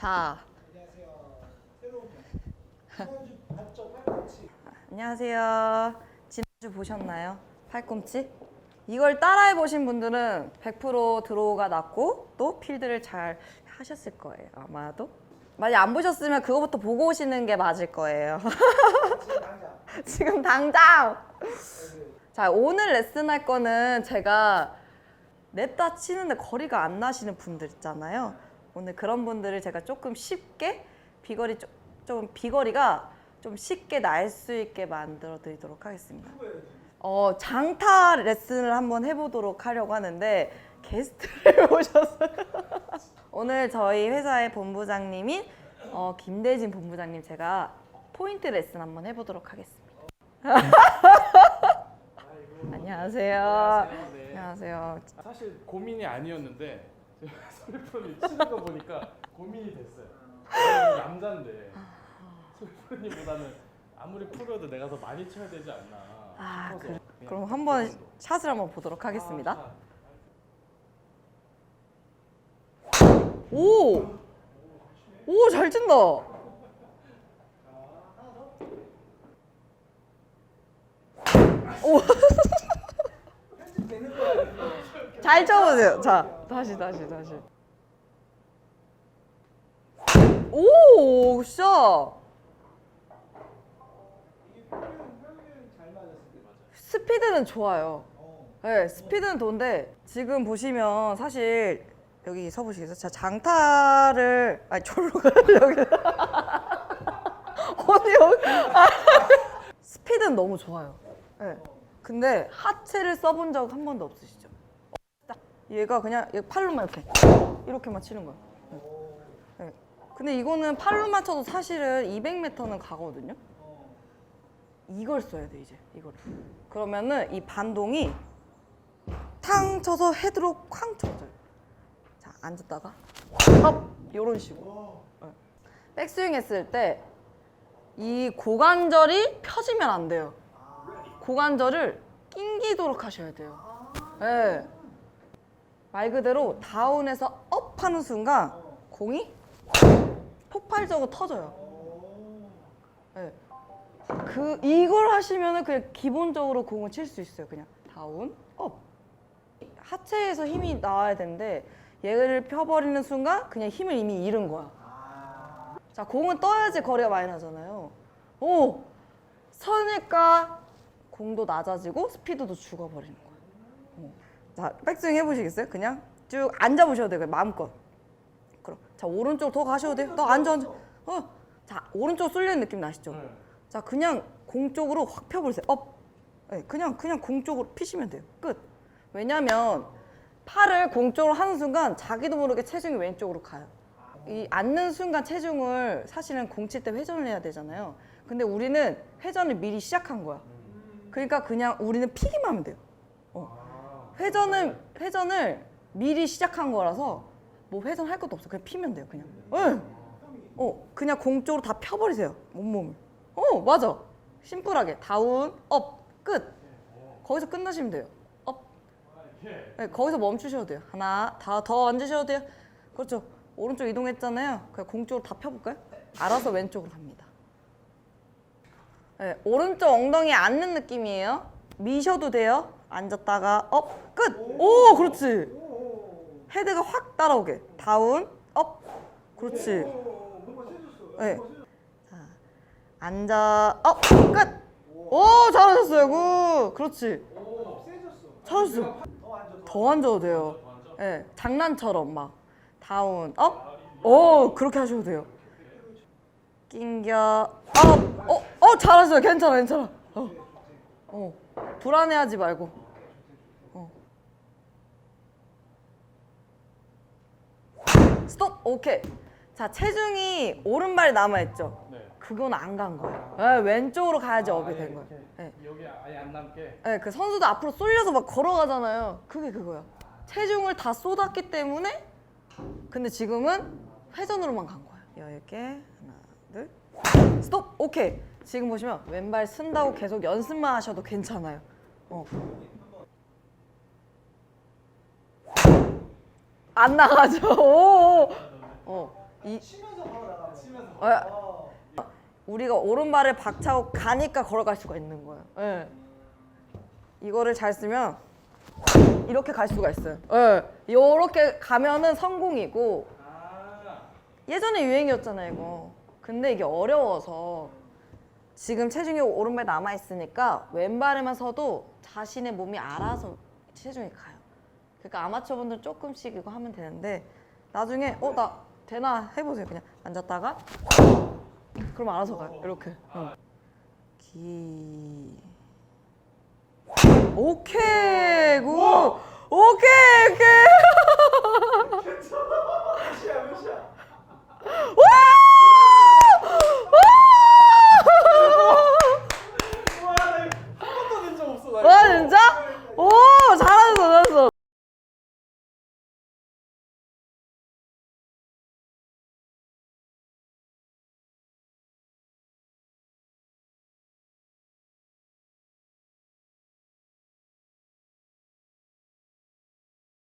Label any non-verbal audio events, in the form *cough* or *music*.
자, 안녕하세요. 지난주 보셨나요? 팔꿈치? 이걸 따라해 보신 분들은 100% 드로우가 났고 또 필드를 잘 하셨을 거예요. 아마도. 만약 안 보셨으면 그거부터 보고 오시는 게 맞을 거예요. *laughs* 지금 당장. 자, 오늘 레슨 할 거는 제가 냅다 치는데 거리가 안 나시는 분들 있잖아요. 오늘 그런 분들을 제가 조금 쉽게 비거리 좀, 좀 비거리가 좀 쉽게 날 수 있게 만들어 드리도록 하겠습니다. 어, 장타 레슨을 한번 해보도록 하려고 하는데 게스트를 *laughs* 모셨어요. 오늘 저희 회사의 본부장님인 어, 김대진 본부장님 제가 포인트 레슨 한번 해보도록 하겠습니다. *laughs* 안녕하세요. 안녕하세요. 네. 안녕하세요. 사실 고민이 아니었는데 소리프로님 치는 거 보니까 고민이 됐어요. 저는 남자인데 소리프로님보다는 아무리 프로여도 내가 더 많이 쳐야 되지 않나 아, 싶어서 그래. 그냥 그럼 그 한번 정도. 샷을 한번 보도록 하겠습니다. 아, 오! 오, 잘 친다. 오. *laughs* 잘 쳐보세요. 자, 다시, 다시, 다시. 오, 샷. 스피드는 좋아요. 네, 스피드는 좋은데 지금 보시면 사실 여기 서 보시겠어요? 자, 장타를 아니 가요 여기. *laughs* 어디 여기? 아, 스피드는 너무 좋아요. 네. 근데 하체를 써본 적 한 번도 없으시죠? 딱 얘가 그냥 얘 팔로만 이렇게 이렇게만 치는 거예요. 네. 네. 근데 이거는 팔로만 쳐도 사실은 200m는 가거든요. 이걸 써야 돼 이제 이걸. 그러면은 이 반동이 탕 쳐서 헤드로 쾅 쳐져요. 자 앉았다가 업 이런 식으로. 네. 백스윙 했을 때 이 고관절이 펴지면 안 돼요. 고관절을 낑기도록 하셔야 돼요. 네. 말 그대로 다운에서 업 하는 순간 공이 폭발적으로 터져요. 네. 그 이걸 하시면은 그냥 기본적으로 공을 칠 수 있어요. 그냥 다운, 업. 하체에서 힘이 나와야 되는데 얘를 펴버리는 순간 그냥 힘을 이미 잃은 거야. 자, 공은 떠야지 거리가 많이 나잖아요. 오! 서니까 공도 낮아지고 스피드도 죽어버리는 거야. 어. 자, 백스윙 해보시겠어요? 그냥 쭉 앉아보셔도 돼요. 마음껏. 그럼 자 오른쪽 더 가셔도 돼요. 더 앉아 앉아. 어. 자 오른쪽 쏠리는 느낌 나시죠? 네. 자 그냥 공 쪽으로 확 펴버리세요. 업. 네, 그냥 그냥 공 쪽으로 피시면 돼요. 끝. 왜냐면 팔을 공 쪽으로 하는 순간 자기도 모르게 체중이 왼쪽으로 가요. 이 앉는 순간 체중을 사실은 공 칠 때 회전을 해야 되잖아요. 근데 우리는 회전을 미리 시작한 거야. 그러니까 그냥 우리는 피기만 하면 돼요. 어. 회전을 미리 시작한 거라서 뭐 회전할 것도 없어. 그냥 피면 돼요. 그냥. 응. 어, 그냥 공 쪽으로 다 펴버리세요. 온몸을. 어, 맞아. 심플하게 다운, 업, 끝. 거기서 끝나시면 돼요. 업. 네, 거기서 멈추셔도 돼요. 하나, 다 더 앉으셔도 돼요. 그렇죠. 오른쪽 이동했잖아요. 그냥 공 쪽으로 다 펴볼까요? 알아서 왼쪽으로 갑니다. 네, 오른쪽 엉덩이 앉는 느낌이에요. 미셔도 돼요. 앉았다가 업, 끝. 오, 그렇지. 헤드가 확 따라오게. 다운, 업. 그렇지. 네. 자, 앉아, 업, 끝. 오, 잘하셨어요. 굿. 그렇지. 잘하셨어. 더 앉아도 돼요. 예, 장난처럼 막 다운, 업. 오, 그렇게 하셔도 돼요. 낑겨, 업. 어, 어, 잘하셨어요. 괜찮아, 괜찮아. 어, 어, 불안해하지 말고. 스톱. 오케이. 자, 체중이 오른발에 남아있죠. 네. 그건 안 간 거예요. 예, 왼쪽으로 가야지 업이 된 거예요. 예. 여기 아예 안 남게 네, 그 선수도 앞으로 쏠려서 막 걸어가잖아요. 그게 그거야. 체중을 다 쏟았기 때문에 근데 지금은 회전으로만 간 거야. 이렇게 하나, 둘, 스톱. 오케이. 지금 보시면 왼발 쓴다고 계속 연습만 하셔도 괜찮아요. 어. 안 나가죠. *laughs* 오. 어. 이 치면서 바로 나가는 치면서 어, 우리가 오른발을 박차고 가니까 걸어갈 수가 있는 거예요. 예. 이거를 잘 쓰면 이렇게 갈 수가 있어요. 예. 이렇게 가면은 성공이고 아 예전에 유행이었잖아요, 이거. 근데 이게 어려워서 지금 체중이 오른발 남아 있으니까 왼발에만 서도 자신의 몸이 알아서 체중이 가요. 그러니까 아마추어분들 조금씩 이거 하면 되는데 나중에 어 나 되나 해보세요. 그냥 앉았다가 그럼 알아서 가요. 이렇게. 응. 기. 오케이 굿. 오케이 오케이.